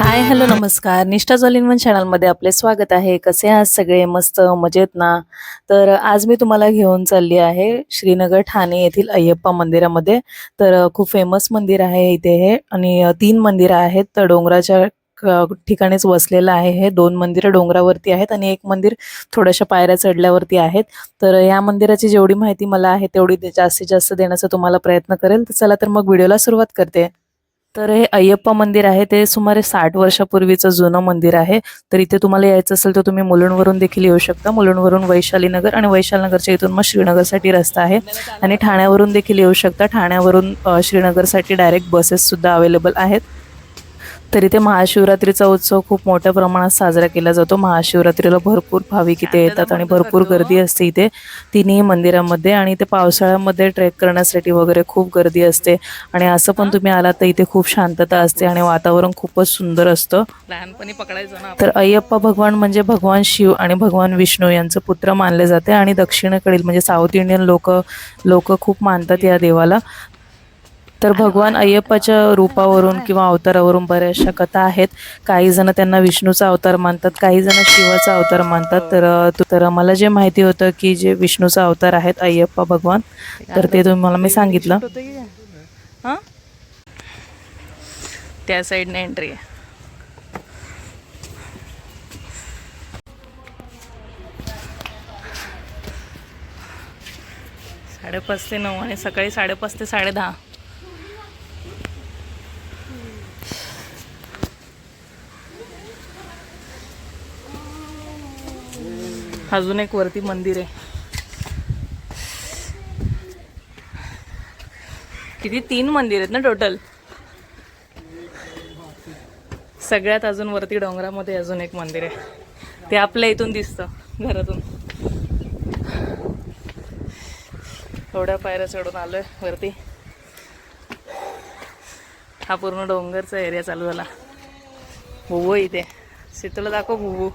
Hi hello नमस्कार. निष्ठा all one चॅनलमध्ये आपले स्वागत आहे. कसे आहात सगळे? मस्त मजेत ना? तर आज मी तुम्हाला घेऊन चालली आहे श्रीनगर ठाणे येथील अय्यप्पा मंदिरामध्ये. तर खूप फेमस मंदिर आहे इथे हे. आणि तीन मंदिरं आहेत. तर डोंगराच्या ठिकाणीच वसलेलं आहे हे. दोन मंदिरं डोंगरावरती आहेत आणि एक मंदिर थोड्याशा पायऱ्या चढल्यावरती आहेत. तर या मंदिराची जेवढी माहिती मला आहे तेवढी जास्तीत जास्त देण्याचा तुम्हाला प्रयत्न करेल. तर चला तर मग व्हिडिओला सुरुवात करते. तर हे अय्यप्पा मंदिर आहे ते सुमारे साठ वर्षापूर्वीचं जुनं मंदिर आहे. तर इथे तुम्हाला यायचं असेल तर तुम्ही मुलुंडवरून देखील येऊ शकता. मुलुंडवरून वैशालीनगर आणि वैशालीनगरच्या इथून मग श्रीनगरसाठी रस्ता आहे. आणि ठाण्यावरून देखील येऊ शकता. ठाण्यावरून श्रीनगरसाठी डायरेक्ट बसेससुद्धा अवेलेबल आहेत. तर इथे महाशिवरात्रीचा उत्सव खूप मोठ्या प्रमाणात साजरा केला जातो. महाशिवरात्रीला भरपूर भाविक इथे येतात आणि भरपूर गर्दी असते इथे. तिन्ही मंदिरामध्ये आणि इथे पावसाळ्यामध्ये ट्रेक करण्यासाठी वगैरे खूप गर्दी असते. आणि असं पण तुम्ही आलात तर इथे खूप शांतता असते आणि वातावरण खूपच सुंदर असतं. लहानपणी पकडायचो तर अय्यप्पा भगवान म्हणजे भगवान शिव आणि भगवान विष्णू यांचं पुत्र मानले जाते आणि दक्षिणेकडील म्हणजे साऊथ इंडियन लोक लोक खूप मानतात या देवाला. तर भगवान अय्यप्पाच्या रूपावरून किंवा अवतारावरून बऱ्याचशा कथा आहेत. काही जण त्यांना विष्णूचा अवतार मानतात काही जण शिवाचा अवतार मानतात. तर तर मला जे माहिती होतं की जे विष्णूचा अवतार आहेत अय्यप्पा भगवान तर ते तुम्हाला मी सांगितलं? हा? त्या साईडने एंट्री आहे. साडेपाच ते नऊ आणि सकाळी साडेपाच ते साडेदहा. अजून एक वरती मंदिर आहे. किती? तीन मंदिर आहेत ना टोटल सगळ्यात अजून वरती डोंगरामध्ये अजून एक मंदिर आहे. ते आपल्या इथून दिसतं घरातून. थोड्या पायऱ्या चढून आलोय वरती. हा पूर्ण डोंगरचा एरिया चालू झाला. भुवू इथे. शीतला दाखव भुवू.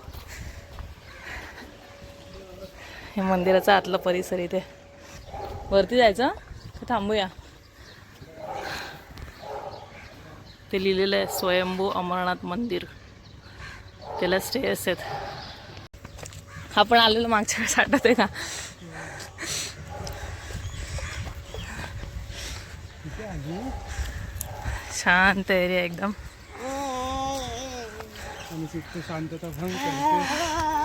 हे मंदिराचा आतला परिसर इथे. वरती जायचं थांबूया. ते लिहिलेलं आहे स्वयंभू अमरनाथ मंदिर. त्याला स्टेअर्स आहेत. आपण आलेलो मागच्या वेळेस आठवत आहे का? शांत एरिया एकदम. शांतता भंग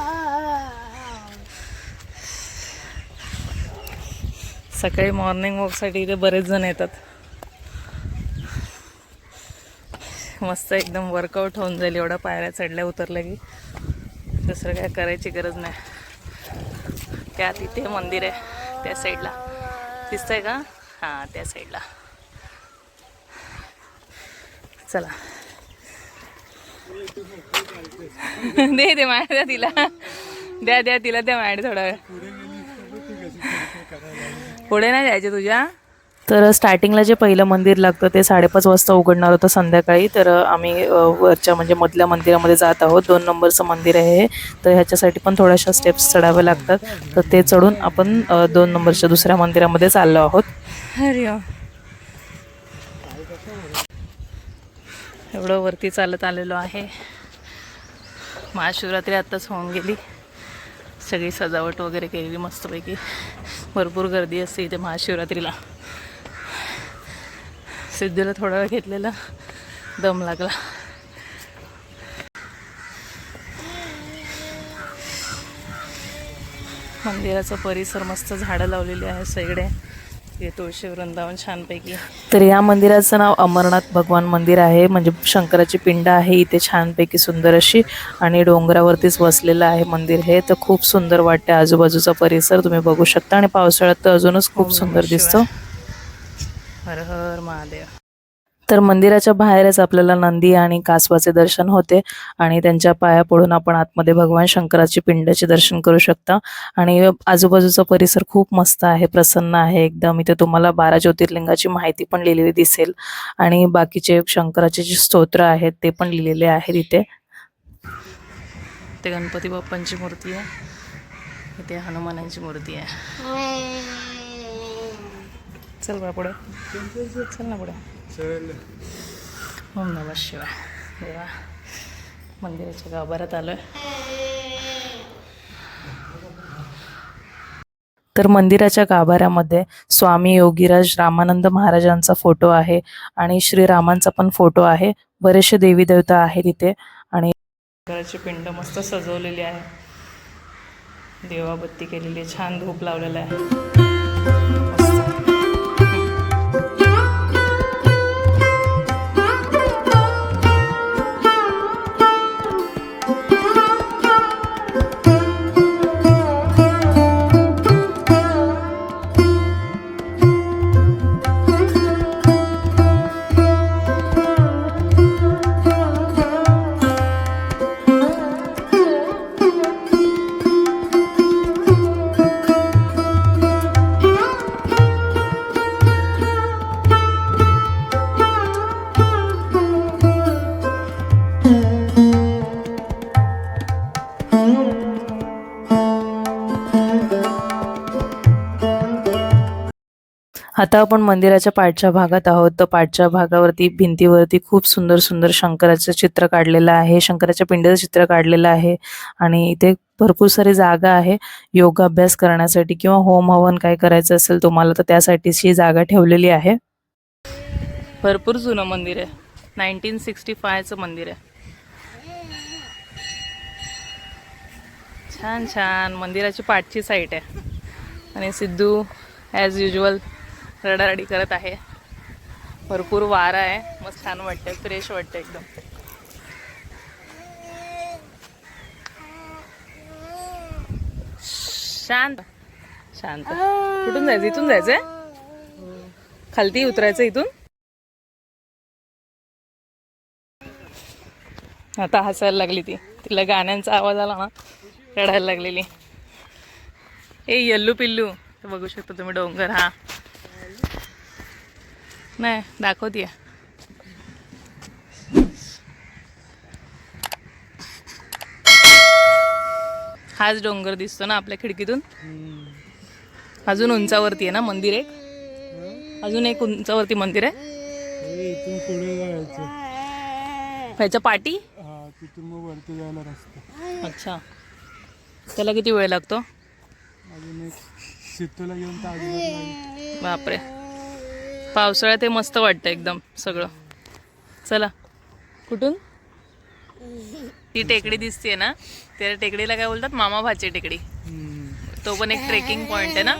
सकाळी मॉर्निंग वॉकसाठी इथे बरेच जण येतात. मस्त एकदम वर्कआउट होऊन जाईल एवढ्या पायऱ्या चढल्या उतरल्या की. दुसरं काय करायची गरज नाही. त्या तिथे मंदिर आहे त्या साईडला दिसतंय का? हां त्या साईडला चला. दे दे माय द्या तिला. द्या द्या तिला द्या माय थोडा वेळ. पुढे नाही जायचे तुझ्या? तर स्टार्टिंगला जे पहिलं मंदिर लागतं ते साडेपाच वाजता उघडणार होतं संध्याकाळी. तर आम्ही वरच्या म्हणजे मधल्या मंदिरामध्ये जात आहोत. दोन नंबरचं मंदिर आहे हे. तर ह्याच्यासाठी पण थोड्याशा स्टेप्स चढाव्या लागतात. तर ते चढून आपण दोन नंबरच्या दुसऱ्या मंदिरामध्ये चाललो आहोत. अरे वा. एवढं वरती चालत आलेलो आहे. महाशिवरात्री आत्ताच होऊन गेली. सगळी सजावट वगैरे केलेली मस्तपैकी. भरपूर गर्दी असते इथे महाशिवरात्रीला. सिद्धीला थोडा वेळ घेतलेला दम लागला. मंदिराचा परिसर मस्त झाडं लावलेली आहे सगळे. हे तुळशी वृंदावन छानपैकी. तर या मंदिराचं नाव अमरनाथ भगवान मंदिर आहे. म्हणजे शंकराची पिंड आहे. इथे छानपैकी सुंदर अशी आणि डोंगरावरतीच वसलेलं आहे मंदिर हे. तर खूप सुंदर वाटते आजूबाजूचा परिसर तुम्ही बघू शकता. आणि पावसाळ्यात तर अजूनच खूप सुंदर दिसतो. हर हर महादेव. तर मंदिराच्या बाहेरच आपल्याला नंदी आणि कासवाचे दर्शन होते आणि त्यांच्या पाया पडून आपण आतमध्ये भगवान शंकराची पिंडाचे दर्शन करू शकता. आणि आजूबाजूचा परिसर खूप मस्त आहे प्रसन्न आहे एकदम. इथे तुम्हाला बारा ज्योतिर्लिंगाची माहिती पण लिहिलेली दिसेल. आणि बाकीचे शंकराचे जे स्तोत्र आहेत ते पण लिहिलेले आहेत इथे. ते गणपती बाप्पांची मूर्ती आहे. इथे हनुमानांची मूर्ती आहे. चल बा पुढे. चल ना पुढे. चल. ओम नमः शिवाय. देवा मंदिराच्या गाभाऱ्यात आलो तर मंदिराच्या गाभाऱ्यामध्ये स्वामी योगीराज रामानंद महाराजांचा फोटो आहे आणि श्रीरामांचा पण फोटो आहे. बरेचसे देवी देवता आहेत इथे आणि घराची पिंड मस्त सजवलेली आहे. देवाबत्ती केलेली छान धूप लावलेला आहे. आता आपण मंदिराच्या पाठच्या भागात आहोत. तर पाठच्या भागावरती भिंतीवरती खूप सुंदर सुंदर शंकराचं चित्र काढलेलं आहे. शंकराच्या पिंडीचं चित्र काढलेलं आहे. आणि इथे भरपूर सारी जागा आहे. योगाभ्यास करण्यासाठी किंवा होम हवन काय करायचं असेल तुम्हाला तर त्यासाठीची जागा ठेवलेली आहे. भरपूर जुनं मंदिर आहे. नाईन्टीन सिक्स्टी फायचं मंदिर आहे. छान छान मंदिराची पाठची साईट आहे. आणि सिद्धू ॲज युजल रडारडी करत आहे. भरपूर वारा आहे. मस्त छान वाटतंय. फ्रेश वाटतं एकदम. शांत. शांत. कुठून जायचं इथून जायचंय? खालती उतरायचं इथून? आता हसायला लागली ती. तिला गाण्यांचा आवाज आला ना रडायला लागलेली. ए यल्लू पिल्लू. बघू शकतो तुम्ही डोंगर हा. नाही दाखवतीये. हाच डोंगर दिसतो ना आपल्या खिडकीतून? अजून उंचावरती आहे ना मंदिर एक? अजून एक उंचावरती मंदिर आहे? ह्याच्या पाठी तिथून मग वरती जायला रस्ता. अच्छा. त्याला किती वेळ लागतो? अजून एक घेऊन बापरे. पावसाळ्यात ते मस्त वाटतं एकदम सगळं. चला. कुठून? ती टेकडी दिसते ना? त्या टेकडीला काय बोलतात? मामा भाची टेकडी. तो पण एक ट्रेकिंग पॉइंट आहे ना?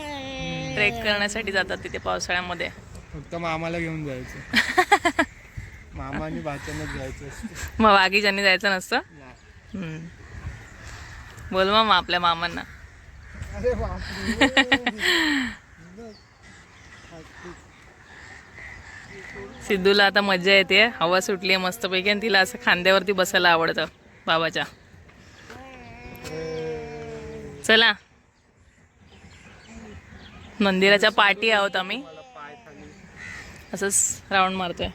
ट्रेक करण्यासाठी जातात तिथे पावसाळ्यामध्ये. फक्त मामाला घेऊन जायचं. मामा आणि भाच्यानंच जायचं मग बाकीच्यांनी जायचं नसतं. बोल मग आपल्या मामांना अरे बापरे सिद्धूला आता मजा येते. हवा सुटली आहे मस्तपैकी आणि तिला असं खांद्यावरती बसायला आवडतं बाबाच्या. चला. मंदिराच्या पाठी आहोत आम्ही. असंच राऊंड मारतोय.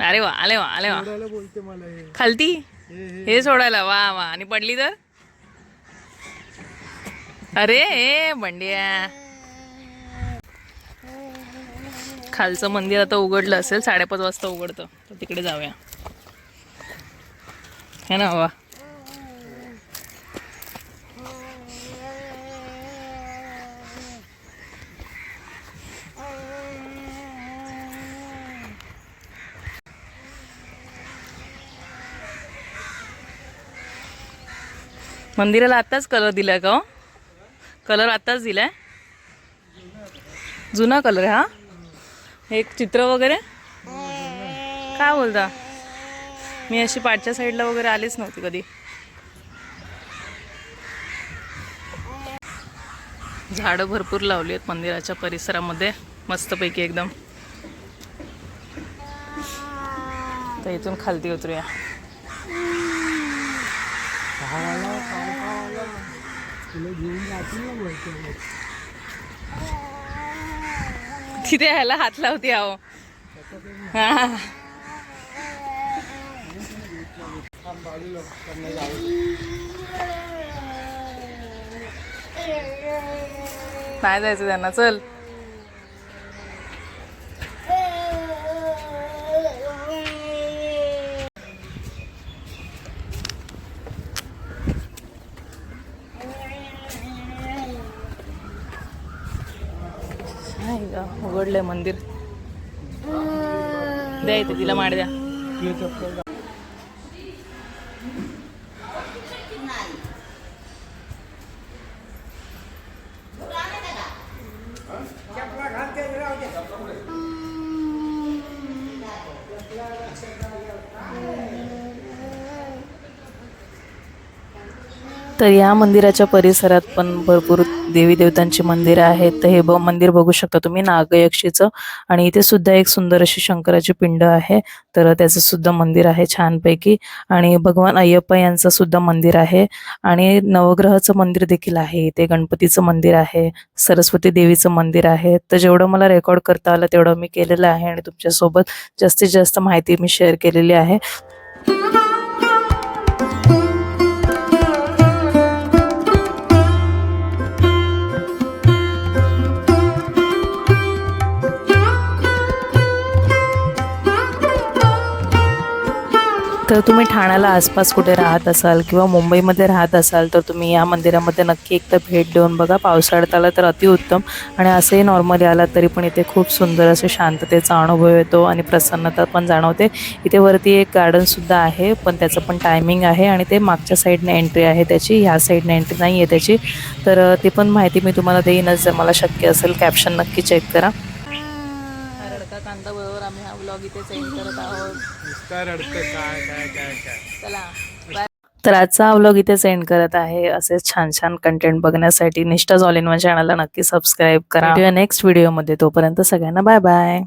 अरे वा आले वा आले वा. हे. खालती? हे हे. हे सोडायला वा वा. आणि पडली तर? अरे ए बंड्या. खालचं मंदिर आता उघडलं असेल साडेपाच वाजता उघडतं. तर तिकडे जाऊया. है ना वा मंदिराला आत्ताच कलर दिलाय का हो? कलर आत्ताच दिलाय? जुना कलर आहे हा? एक चित्र वगैरे? काय बोलता? मी अशी पाठच्या साईडला वगैरे आलीच नव्हती कधी. झाडं भरपूर लावली आहेत मंदिराच्या परिसरामध्ये मस्तपैकी एकदम. तर इथून खालती उतरूया. घेऊन ना वरती तिथे ह्याला हात लावते अहो हा. नाही जायचं त्यांना चल नाही का मंदिर. द्या इथे तिला माड द्या. तर या मंदिराच्या परिसरात पण भरपूर देवी देवतांची मंदिरं आहेत. तर हे ब मंदिर बघू शकता तुम्ही नागयक्षीचं. आणि इथे सुद्धा एक सुंदर अशी शंकराची पिंड आहे. तर त्याचं सुद्धा मंदिर आहे छानपैकी. आणि भगवान अय्यप्पा यांचं सुद्धा मंदिर आहे. आणि नवग्रहाचं मंदिर देखील आहे इथे. गणपतीचं मंदिर आहे. सरस्वती देवीचं मंदिर आहे. तर जेवढं मला रेकॉर्ड करता आलं तेवढं मी केलेलं आहे आणि तुमच्यासोबत जास्तीत जास्त माहिती मी शेअर केलेली आहे. तर तुम्ही ठाण्याला आसपास कुठे राहत असाल किंवा मुंबईमध्ये राहत असाल तर तुम्ही या मंदिरामध्ये नक्की एकदा भेट देऊन बघा. पावसाळ्यात आला तर अतिउत्तम आणि असंही नॉर्मली आला तरी पण इथे खूप सुंदर असे शांततेचा अनुभव येतो आणि प्रसन्नता पण जाणवते. इथे वरती एक गार्डनसुद्धा आहे पण त्याचं पण टायमिंग आहे आणि ते मागच्या साईडने एंट्री आहे त्याची. ह्या साईडने एंट्री नाही आहे त्याची. तर ती पण माहिती मी तुम्हाला देईनच. जर मला शक्य असेल कॅप्शन नक्की चेक करा. रडका कांदा बरोबर आम्ही हा ब्लॉग इथे सेंड करत आहोत. काय काय काय काय? चला. तर आजचा व्लॉग इथे सेंड करत आहे. असेच छान छान कंटेंट बघण्यासाठी निष्ठा ऑल इन वन चॅनलला नक्की सबस्क्राईब करा. नेक्स्ट व्हिडिओमध्ये तोपर्यंत सगळ्यांना बाय बाय